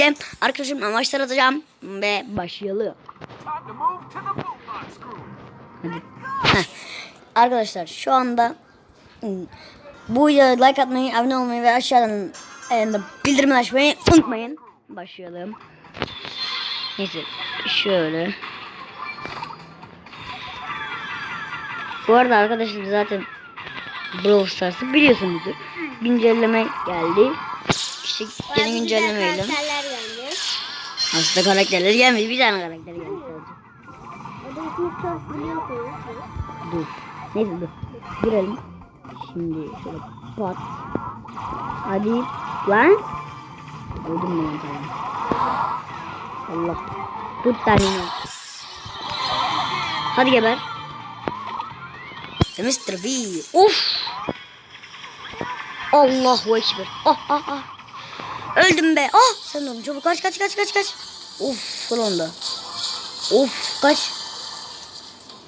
birlikte arkadaşımla maçlar atacağım ve başlayalım. Arkadaşlar şu anda ım, bu videoya like atmayı, abone olmayı ve aşağıdan e, bildirim açmayı unutmayın. Başlayalım. Neyse şöyle. Bu arada arkadaşlar zaten Brawl Stars'ı biliyorsunuzdur. Güncelleme geldi. İşte yeni güncellemeyle. Aslında karakterler gelmedi. Bir tane karakter geldi sadece. Dur. Neyse dur. Girelim. Şimdi şöyle pat. Hadi. Lan. Öldüm mü lan. Allah. Tut tanını. Hadi geber. Mr. V. Of. Allahu Ekber. Ah ah ah. Öldüm be. Ah sen öldün. Çabuk kaç kaç kaç kaç kaç. Of sonunda. Of kaç.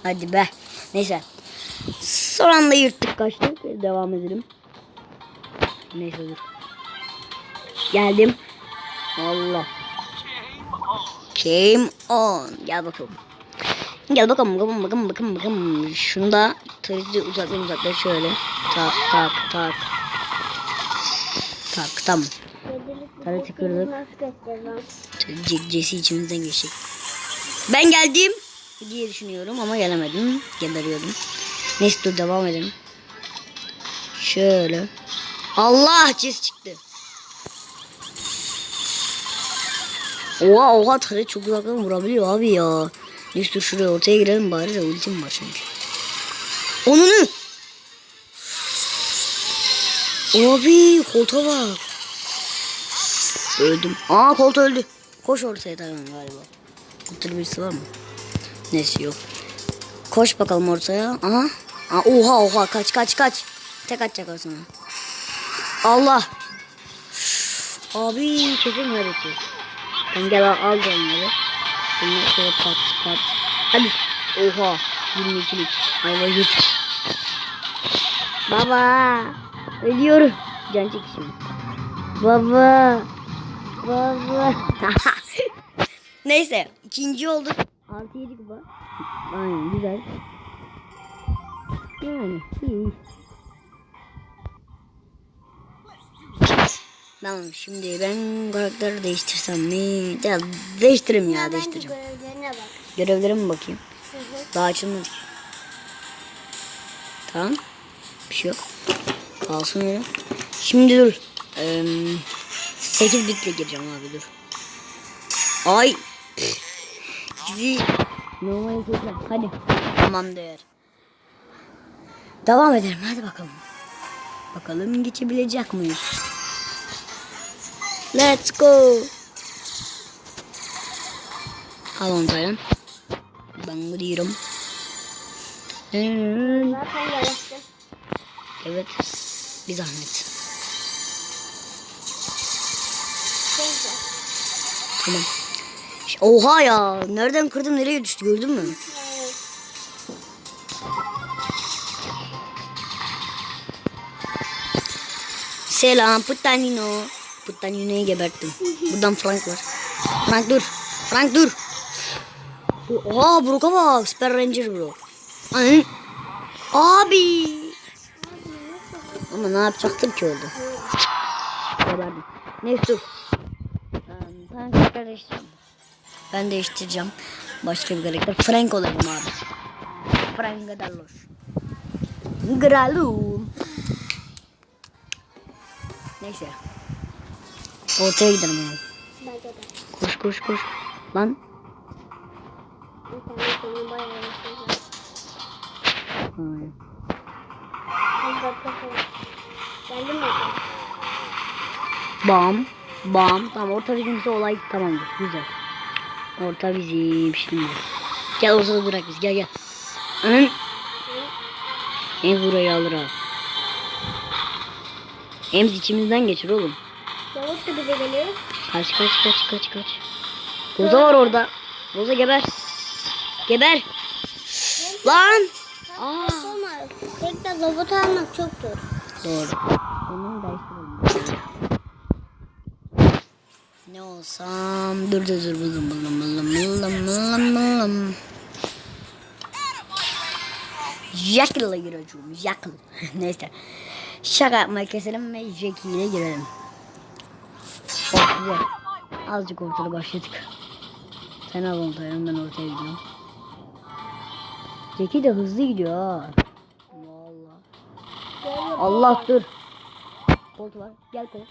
Hadi be. Neyse. Son anda yırttık kaçtık. Devam edelim. Neyse dur. Geldim. Allah. Game on. Gel bakalım. Gel bakalım bakalım bakalım bakalım bakalım. Şunu da tarayıcı uzaktan uzaktan şöyle. Tak tak tak. Tak tamam. Tarayıcı kırdık. Cesi içimizden geçecek. Ben geldim diye düşünüyorum ama gelemedim. Geberiyordum. Neyse dur devam edelim. Şöyle. Allah ces çıktı. Oha oha taret çok uzaktan vurabiliyor abi ya. Neyse dur şuraya ortaya girelim bari de ultim var çünkü. Onunu. Abi koltuğa bak. Öldüm. Aa kolt öldü. Koş ortaya tamam galiba. Kurtul birisi var mı? Neyse yok. Koş bakalım ortaya. Aha. Aa, oha oha kaç kaç kaç. Tek atacak o sana. Allah. Abi kesin öğretiyor. Ben gel al, al onları. Bunları şöyle pat pat. Hadi. Oha. 22'lik. Ayva git. Baba. Ölüyorum. Can çekişim. Baba. Neyse. ikinci olduk. 6-7 kupa. Aynen güzel. Yani iyi. Tamam şimdi ben karakteri değiştirsem mi? Ya değiştireyim ya Bence değiştireceğim. görevlerine bak. Görevlere mi bakayım? Hı hı. Daha açılmadı ki. Tamam. Bir şey yok. Kalsın öyle. Şimdi dur. Ee, 8 bitle gireceğim abi dur. Ay. Normal tekrar. Hadi. Tamam değer. Devam edelim hadi bakalım. Bakalım geçebilecek miyiz? Let's go. Al onu Taylan. Ben gidiyorum. Zaten. Evet. Bir zahmet. Tamam. Oha ya. Nereden kırdım nereye düştü gördün mü? Selam Putanino. Putanino'yu geberttim. Buradan Frank var. Frank dur. Frank dur. Oha Brook'a bak. Super Ranger bro. Anın. Abi. Ama ne yapacaktım ki orada? Geberdim. Neyse dur. Karakter değiştireceğim. Ben değiştireceğim. Başka bir karakter. Frank olayım abi. Frank Gadallos. Gralum. Neyse. Ortaya gidelim de. Koş koş koş. Lan. Mi? Bam. Bam. Tamam orta bizimse olay tamamdır. Güzel. Orta bizim şimdi. Gel ortada bırak biz gel gel. Anın. En burayı alır ha. Emz içimizden geçir oğlum. Yavaş da bize geliyor. Kaç kaç kaç kaç kaç. Roza var orada. Roza geber. Geber. Lan. Aa. Olmaz. Tek de robot almak çok zor. Doğru. Onu değiştirelim. Ne olsam dur dur dur buldum buldum buldum buldum buldum buldum. Jekyll'la gireceğim. Jekyll. Neyse. Şaka yapmayı keselim ve Jackie ile girelim. Oh güzel. Azıcık ortada başladık. Sen al onu Taylan, ben ortaya gidiyorum. Jackie de hızlı gidiyor ha. Vallahi. Allah dur. Kolt var. Gel kolt.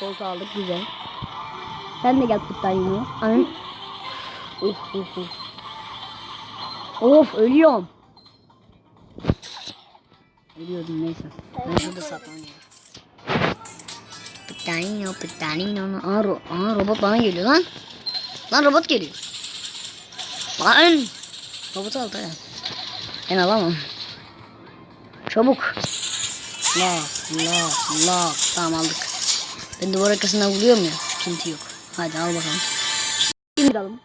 Koltuğu aldık güzel. Sen de gel kutlar yine. Anın. Of of of. Of ölüyorum. Ölüyordum neyse. Ben şurada saklanıyorum. Pıttanino pıttanino. Aa, ro aa robot bana geliyor lan. Lan robot geliyor. Lan. Robot aldı ya. Ben alamam. Çabuk. La la la. Tamam aldık. Ben duvar arkasından vuruyorum ya. Sıkıntı yok. Hadi al bakalım. Şimdi alalım.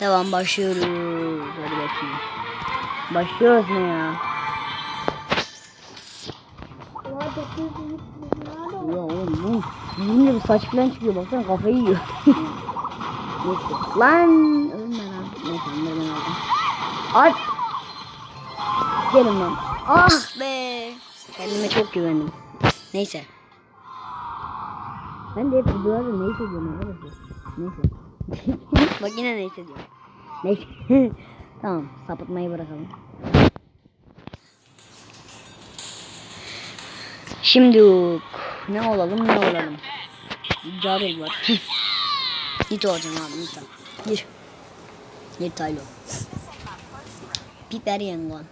Devam başlıyoruz. Hadi bakayım. Başlıyoruz ne ya? Ya oğlum bu bunun bir saç falan çıkıyor baksana kafayı yiyor. Neyse. Lan ölme lan. Neyse ben aldım. Aç. Gelin lan. Ah be. Kendime çok güvendim. Neyse. Ben de hep videolarda neyse diyorum arkadaşlar. Neyse. Bak yine neyse diyorum. Neyse. tamam sapıtmayı bırakalım. Şimdi ne olalım ne olalım. Caril var. Git olacağım abi lütfen. Gir. Gir Taylo. Piper yengon.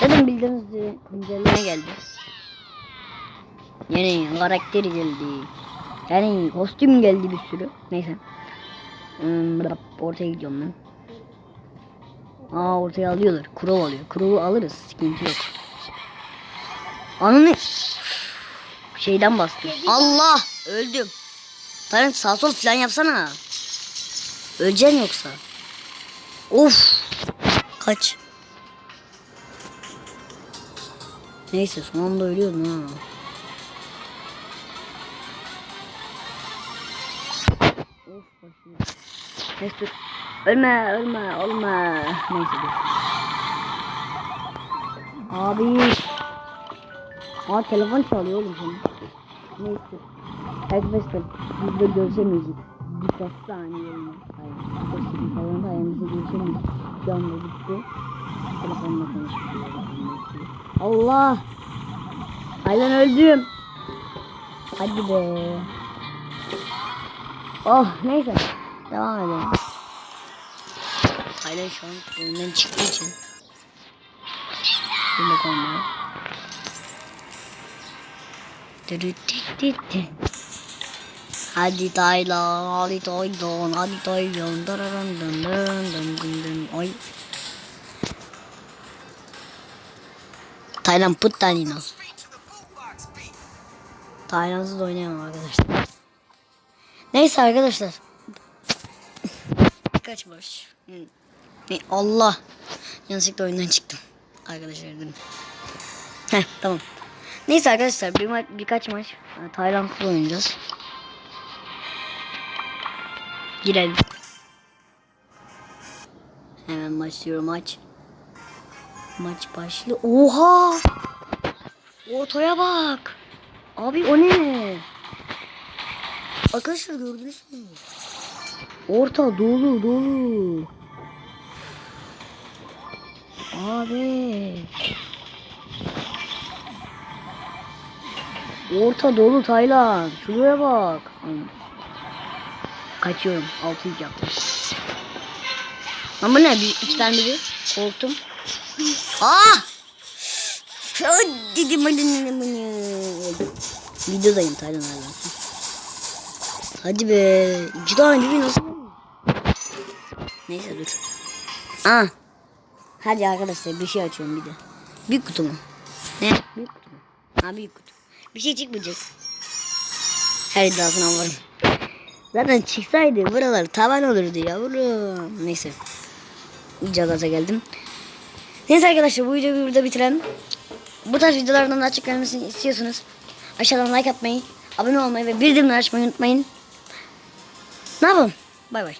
Dedim bildiğiniz gibi güncelleme geldi. Yeni karakter geldi. Yani kostüm geldi bir sürü. Neyse. Hmm, ortaya gidiyorum ben. Aa ortaya alıyorlar. Kurov alıyor. Kurovu alırız. Sıkıntı yok. Ananı şeyden bastım. Allah öldüm. Tarık sağ sol falan yapsana. Öleceksin yoksa. Of. Kaç. Neyse son anda ölüyordum ha. Of başım. Neyse dur. Ölme ölme ölme. Neyse dur. Abi. Aa telefon çalıyor oğlum senin. Neyse. Arkadaşlar biz de görüşemeyeceğiz. Birkaç saniye? Hayır. Arkadaşlar falan sayemizde görüşemeyeceğiz. Şu anda bitti. Telefonla konuşuyoruz. Allah. Hayvan öldüm. Hadi be. Oh neyse. Devam edelim. Hayvan şu an oyundan çıktığı için. Bakalım ya. Hadi Taylan, hadi Taylan, hadi Taylan. Dararan dın dın dın dın dın. Oy. Taylan put Taylan. Taylansız oynayamam arkadaşlar. Neyse arkadaşlar. Kaç boş. Allah. Yanlışlıkla oyundan çıktım. Arkadaşlar dedim. Heh tamam. Neyse arkadaşlar bir ma- birkaç maç e, Tayland'sız oynayacağız. Girelim. Hemen başlıyorum maç. Maç başlı. Oha! Ortaya bak. Abi o ne? Arkadaşlar gördünüz mü? Orta dolu dolu. Abi. Orta dolu Taylan. Şuraya bak. Kaçıyorum. Altı yaptım. Bu ne? Bir, iki tane biri. Korktum. Ah! Dedim Videodayım Taylan hala. Hadi be. İki tane biri nasıl? Neyse dur. Ah. Hadi arkadaşlar bir şey açıyorum bir de. Büyük kutu mu? Ne? Büyük kutu mu? Ha büyük kutu. Bir şey çıkmayacak. Her iddiasına varım. Zaten çıksaydı buralar tavan olurdu yavrum. Neyse. Gaza geldim. Neyse arkadaşlar bu videoyu burada bitirelim. bu tarz videolardan daha çok istiyorsunuz. Aşağıdan like atmayı, abone olmayı ve bildirimleri açmayı unutmayın. Ne yapalım? Bay bay.